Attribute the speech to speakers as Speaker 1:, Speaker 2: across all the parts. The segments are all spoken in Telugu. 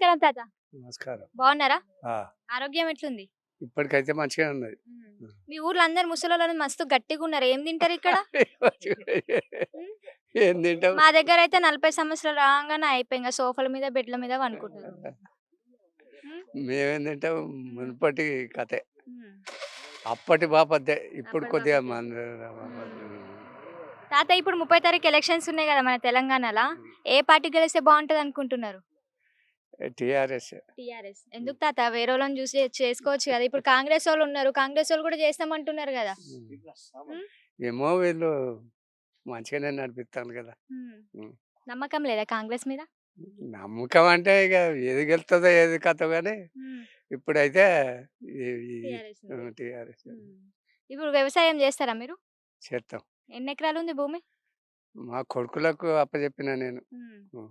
Speaker 1: నమస్కారం తాత.
Speaker 2: నమస్కారం.
Speaker 1: బాగున్నారా? ఆరోగ్యం ఎట్లుంది?
Speaker 2: ఇప్పటికైతే మంచిగా ఉన్నది.
Speaker 1: మీ ఊర్లో అందరు ముసలోళ్ళు మస్తు గట్టిగా ఉన్నారు. ఏం తింటారు ఇక్కడ?
Speaker 2: ఏం
Speaker 1: మా దగ్గర అయితే నలభై సంవత్సరాలు రాగానే అయిపోయి. సోఫాల మీద బెడ్ల మీద వండుకుంటారు
Speaker 2: మేమేం. తింటాం? మునుపటి కథే. అప్పటి బాపద్దే ఇప్పుడు కొద్దిగా
Speaker 1: తాత ఇప్పుడు ముప్పై తారీఖు ఎలక్షన్స్ ఉన్నాయి కదా మన తెలంగాణలో. ఏ పార్టీ గెలిస్తే బాగుంటది అనుకుంటున్నారు
Speaker 2: టిఆర్ఎస్.
Speaker 1: టిఆర్ఎస్. ఎందుకు తాత? వేరే వాళ్ళని చూసి చేసుకోవచ్చు కదా. ఇప్పుడు కాంగ్రెస్ వాళ్ళు ఉన్నారు. కాంగ్రెస్ వాళ్ళు కూడా చేస్తామంటున్నారు కదా.
Speaker 2: ఏమో వీళ్ళు మంచిగానే నడిపిస్తాను కదా.
Speaker 1: నమ్మకం లేదా కాంగ్రెస్ మీద?
Speaker 2: నమ్మకం అంటే ఇక ఏది గెలుతుందో ఏది కథ కానీ ఇప్పుడైతే. టిఆర్ఎస్.
Speaker 1: ఇప్పుడు వ్యవసాయం చేస్తారా మీరు?
Speaker 2: చేస్తాం
Speaker 1: ఎన్ని ఎకరాలు ఉంది భూమి?
Speaker 2: మా కొడుకులకు అప్పచెప్పిన నేను. ఉమ్.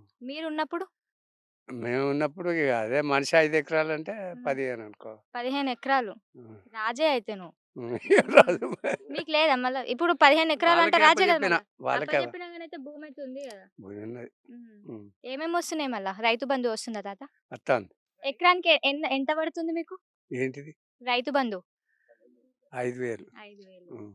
Speaker 2: మేము ఉన్నప్పుడు ఇక అదే మనిషి ఐదు ఎకరాలు అంటే పదిహేను అనుకో
Speaker 1: పదిహేను ఎకరాలు.
Speaker 2: ఉమ్.
Speaker 1: రాజే అయితే నువ్వు. మీకు లేదా మళ్ళీ? ఇప్పుడు పదిహేను ఎకరాలు అంటే
Speaker 2: వాళ్ళకే
Speaker 1: రాజే కదా
Speaker 2: అప్పచెప్పిన.
Speaker 1: మళ్ళా.
Speaker 2: వాళ్ళకే
Speaker 1: అప్పచెప్పినాకనైతే భూమి అయితే ఉంది కదా.
Speaker 2: భూమి ఉన్నది.
Speaker 1: ఉమ్.
Speaker 2: ఉమ్.
Speaker 1: ఏమేమి వస్తున్నాయి మళ్ళా? రైతు బంధు వస్తుందా తాత?
Speaker 2: వస్తాను
Speaker 1: ఎకరానికి ఎ- ఎన్న- ఎంత పడుతుంది మీకు?
Speaker 2: ఏంటిది?
Speaker 1: రైతు బంధు.
Speaker 2: ఐదు వేలు.
Speaker 1: ఐదు వేలు.
Speaker 2: ఉమ్.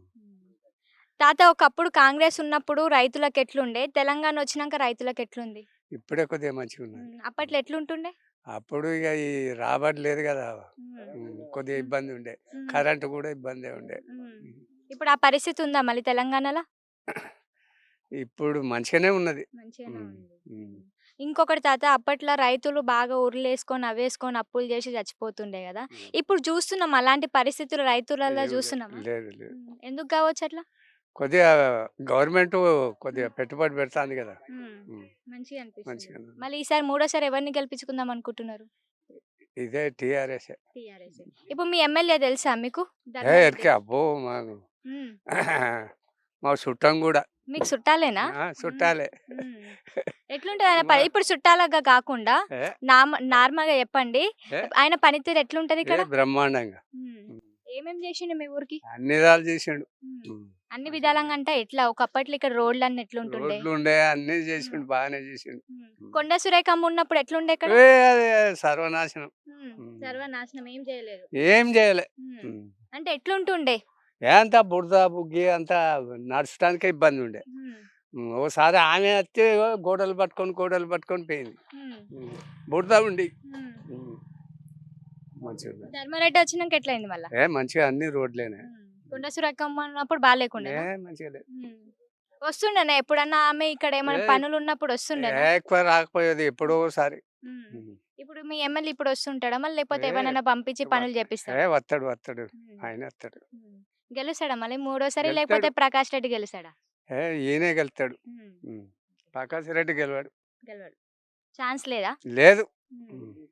Speaker 1: తాత ఒకప్పుడు కాంగ్రెస్ ఉన్నప్పుడు రైతులకు ఎట్లుండే? తెలంగాణ వచ్చినాక రైతులకు ఎట్లుంది?
Speaker 2: ఇప్పుడే కొద్దిగా మంచిగా ఉన్నది.
Speaker 1: ఉమ్, అప్పట్లో ఎట్లుంటుండే?
Speaker 2: అప్పుడు ఇక ఈ రాబడి లేదు కదా. కొద్దిగా ఇబ్బంది ఉండే. కరెంటు కూడా ఇబ్బంది ఉండే.
Speaker 1: ఇప్పుడు ఆ పరిస్థితి ఉందా మళ్ళీ తెలంగాణలో?
Speaker 2: ఇప్పుడు మంచిగానే ఉన్నది.
Speaker 1: ఇంకొకటి తాత అప్పట్లో రైతులు బాగా ఉర్లేసుకొని అవేసుకొని అప్పులు చేసి చచ్చిపోతుండే కదా. ఇప్పుడు చూస్తున్నాం అలాంటి పరిస్థితులు రైతులలో చూస్తున్నాం ఎందుకు కావచ్చు అట్లా?
Speaker 2: కొద్దిగా గవర్నమెంట్ కొద్దిగా పెట్టుబడి పెడతాంది కదా.
Speaker 1: మంచిగా అనిపిస్తుంది.
Speaker 2: మంచిగా.
Speaker 1: మళ్ళీ ఈసారి మూడోసారి ఎవరిని గెలిపించుకుందాం అనుకుంటున్నారు?
Speaker 2: ఇదే టిఆర్ఎస్
Speaker 1: ఇప్పుడు మీ ఎమ్మెల్యే తెలుసా మీకు?
Speaker 2: ఏ
Speaker 1: ధర్మారెడ్డి.
Speaker 2: ఎరికే అబ్బో మాకు
Speaker 1: ఉమ్,
Speaker 2: మా చుట్టం కూడా.
Speaker 1: మీకు చుట్టాలేనా?
Speaker 2: ఆ, చుట్టాలే.
Speaker 1: ఉమ్. ఎట్లుంటది ఆయన పని? ఇప్పుడు చుట్టాలుగా కాకుండా
Speaker 2: ఏ,
Speaker 1: నార్మల్గా చెప్పండి.
Speaker 2: ఏ?
Speaker 1: ఆయన పనితీరు ఎట్లుంటది
Speaker 2: ఏ
Speaker 1: ఇక్కడ?
Speaker 2: బ్రహ్మాండంగా.
Speaker 1: ఉమ్. ఏమేం చేసిండు మీ ఊరికి?
Speaker 2: అన్ని విధాలు చేసిండు.
Speaker 1: ఉమ్.
Speaker 2: ఉమ్.
Speaker 1: అన్ని విధాలంగా అంటే ఎట్లా ఒకప్పట్లో ఇక్కడ రోడ్లు అన్ని ఎట్లుంటుండే
Speaker 2: రోడ్లు ఉండే అన్ని చేసిండు బాగానే చేసిండు.
Speaker 1: కొండ సురేఖమ్మ ఉన్నప్పుడు ఎట్లుండే ఇక్కడ
Speaker 2: ఏ, అది సర్వనాశనం
Speaker 1: ఉమ్. సర్వనాశనం ఏం చేయలేదు
Speaker 2: ఏం చేయలే
Speaker 1: ఉమ్. అంటే ఎట్లుంటుండే
Speaker 2: ఏ అంతా బురద బుగ్గి అంతా నడచడానికే ఇబ్బంది ఉండే
Speaker 1: ఉమ్.
Speaker 2: ఉమ్, ఓసారి ఆమె వచ్చి గోడలు పట్టుకొని గోడలు పట్టుకొని పోయింది
Speaker 1: ఉమ్.
Speaker 2: ఉమ్. బురద ఉండి
Speaker 1: ఉమ్.
Speaker 2: ఉమ్. మంచిగా ఉంది.
Speaker 1: ధర్మారెడ్డి వచ్చినాక ఎట్లయింది మళ్ళా
Speaker 2: ఏ మంచిగా అన్ని రోడ్లేనే
Speaker 1: ఉమ్. కొండ ఉన్నప్పుడు బాగాలేకుండా
Speaker 2: ఏ మంచిగా లేదు.
Speaker 1: వస్తుండేనా? ఎప్పుడన్నా ఆమె ఇక్కడ ఏమైనా
Speaker 2: ఏ-
Speaker 1: పనులు ఉన్నప్పుడు వస్తుండేనా?
Speaker 2: ఏ ఎక్కువ రాకపోయేది ఎప్పుడో ఒకసారి.
Speaker 1: ఉమ్. ఇప్పుడు మీ ఎమ్మెల్యే ఇప్పుడు వస్తుంటాడా? మళ్ళీ లేకపోతే
Speaker 2: ఏ,
Speaker 1: ఎవరైనా పంపించి పనులు చేపిస్తాడు?
Speaker 2: ఏ వస్తాడు వస్తాడు ఆయన వస్తాడు
Speaker 1: గెలుస్తాడా మళ్ళీ మూడోసారి
Speaker 2: గెలుస్తాడు.
Speaker 1: లేకపోతే ప్రకాష్ రెడ్డి గెలుస్తాడా?
Speaker 2: ఏ ఈయనే గెలుస్తాడు. ఉమ్. ప్రకాష్ రెడ్డి గెలవాడు.
Speaker 1: గెలవడు. ఛాన్స్ లేదా?
Speaker 2: లేదు.
Speaker 1: ఉమ్.
Speaker 2: ఉమ్.